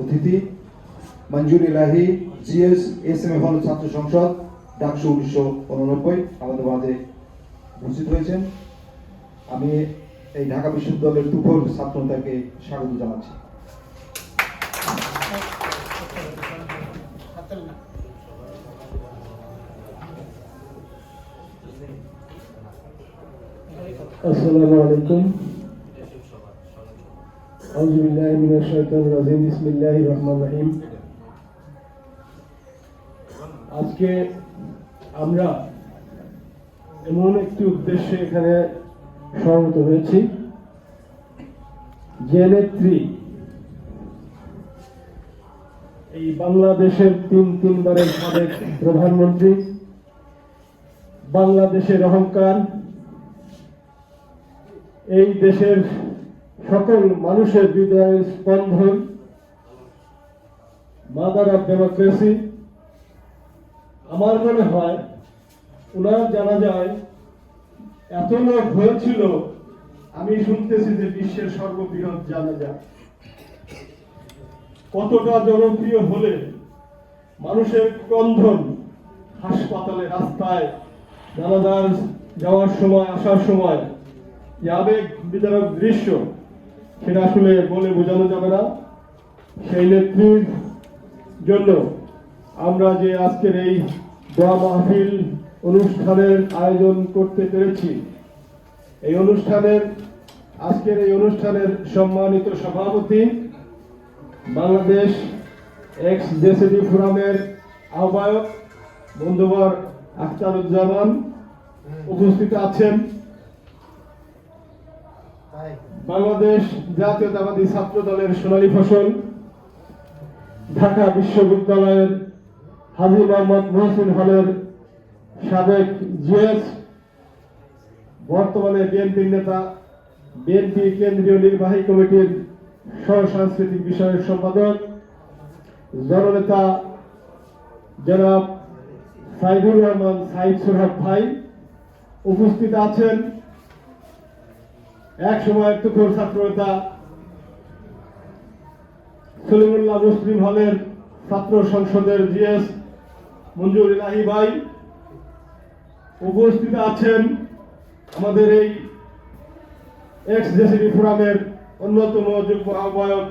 অতিথি মঞ্জুর ইলাহি, GS, S M হল ছাত্র সংসদ ডাকশো উনিশশো উননব্বই, আমাদের উপস্থিত হয়েছেন। আমি এই ঢাকা বিশ্ববিদ্যালয়ের টুকর ছাত্রতাকে স্বাগত জানাচ্ছি। আসসালামু আলাইকুম। أعوذ بالله من الشيطان الرجيم بسم الله الرحمن الرحيم আজকে আমরা এমন একটি উদ্দেশ্যে এখানে সমবেত হয়েছি যে নেত্রী এই বাংলাদেশের তিন তিনবারের সাবেক প্রধানমন্ত্রী বাংলাদেশের অহংকার এই দেশের সকল মানুষের হৃদয়ের স্পন্দন। মাদার অফ ডেমোক্রেসি আমার মনে হয় ওনার জানা যায় এত লোক হয়েছিল, আমি শুনতেছি যে বিশ্বের সর্ববৃহৎ জানা যায় কতটা জনপ্রিয় হলে মানুষের ক্রন্ধন হাসপাতালে রাস্তায় জানাজার যাওয়ার সময়, আসার সময় যে আবেগ বিদারক দৃশ্য সেটা আসলে বলে বোঝানো যাবে না। সেই নেত্রীর জন্য আমরা যে আজকের এই দোয়া মাহফিল অনুষ্ঠানের আয়োজন করতে পেরেছি, এই অনুষ্ঠানের, আজকের এই অনুষ্ঠানের সম্মানিত সভাপতি বাংলাদেশ এক্স জেসিডি ফোরামের আহ্বায়ক বন্ধুবর আখতারুজ্জামান উপস্থিত আছেন। বাংলাদেশ জাতীয়তাবাদী ছাত্র দলের সোনালী ফসল, ঢাকা বিশ্ববিদ্যালয়ের হাজি মোহাম্মদ মহসিন হলের সাবেক জিএস, বর্তমানে বিএনপির নেতা, বিএনপি কেন্দ্রীয় নির্বাহী কমিটির সহ সাংস্কৃতিক বিষয়ক সম্পাদক, জননেতা জনাব সাইদুর রহমান সাইদ সোহাব ভাই উপস্থিত আছেন। এক সময় তুখর ছাত্র নেতা সলিমুল্লাহ মুসলিম হলের ছাত্র সংসদের জিএস মঞ্জুর ইলাহি ভাই উপস্থিত আছেন আমাদের এই এক্স জেসিবি ফোরামের অন্যতম যুগ্ম আহ্বায়ক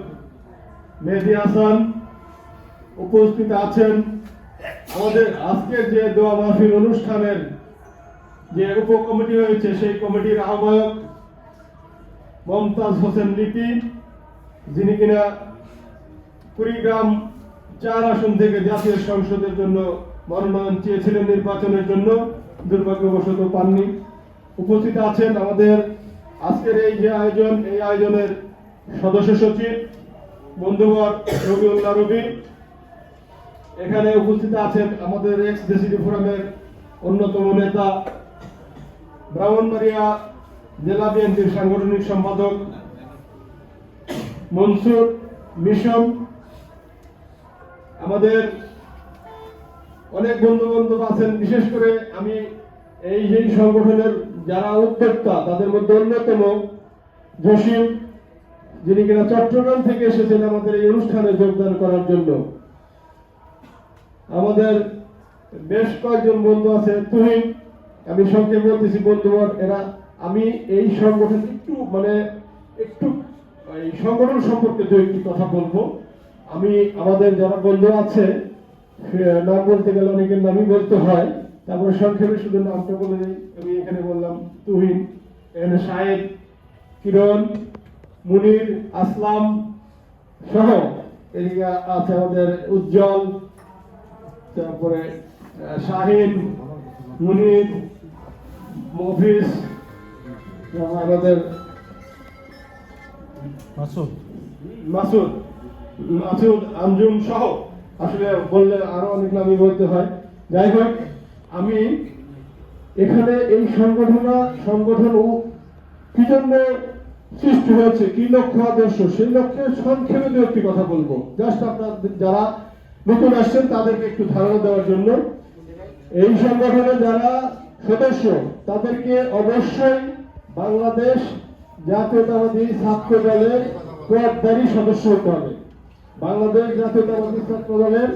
মেহেদি হাসান উপস্থিত আছেন। আমাদের আজকের যে দোয়া মাহফিল অনুষ্ঠানের যে উপকমিটি হয়েছে, সেই কমিটির আহ্বায়ক মমতাজ হোসেন লিপি, যিনি কিনা কুড়িগ্রাম চার আসন থেকে জাতীয় সংসদের জন্য মনোনয়ন চেয়েছিলেন নির্বাচনের জন্য, দুর্ভাগ্যবশত পাননি। উপস্থিত আছেন আমাদের আজকের এই যে আয়োজন, এই আয়োজনের সদস্য সচিব, বন্ধুবর রবিউল্লাহ রবি। এখানে উপস্থিত আছেন আমাদের এক্স ডেসিডি ফোরামের অন্যতম নেতা, ব্রাহ্মণবাড়িয়া জেলা বিএনপির সাংগঠনিক সম্পাদক মনসুর মিশন আমাদের অনেক বন্ধু বান্ধব আছেন। বিশেষ করে আমি এই যেই সংগঠনের যারা উদ্যোক্তা, তাদের মধ্যে অন্যতম জসিম, যিনি কিনা চট্টগ্রাম থেকে এসেছেন আমাদের এই অনুষ্ঠানে যোগদান করার জন্য। আমাদের বেশ কয়েকজন বন্ধু আছে, তুহিন, আমি সংক্ষেপে বলতেছি বন্ধুবর এরা আমি এই সংগঠন একটু মানে একটু, এই সংগঠন সম্পর্কে দু একটি কথা বলব। আমি, আমাদের যারা বন্ধু আছে নাম বলতে গেলে অনেকের নামই বলতে হয়, তারপরে সংক্ষেপে শুধু নামটা বলে আমি এখানে বললাম, তুহিন এখানে সাহেব কিরণ, মুনির, আসলাম সহ, এদিকে আছে আমাদের উজ্জ্বল, তারপরে শাহিন, মুনির মফিস আমাদের মাসুদ। মাসুদ মাসুদ আঞ্জুম সহ আসলে বললে আরও অনেক নামই বলতে হয়। যাই হোক আমি এখানে এই সংগঠনটা সংগঠন ও কি জন্য সৃষ্টি হয়েছে। কি লক্ষ্য আদর্শ? সেই লক্ষ্যে সংক্ষেপে দু একটি কথা বলব। জাস্ট আপনাদের যারা নতুন আসছেন তাদেরকে একটু ধারণা দেওয়ার জন্য। এই সংগঠনে যারা সদস্য তাদেরকে অবশ্যই বাংলাদেশ জাতীয়তাবাদী ছাত্র দলের পদধারী সদস্য হতে হবে। বাংলাদেশ জাতীয়তাবাদী ছাত্র দলের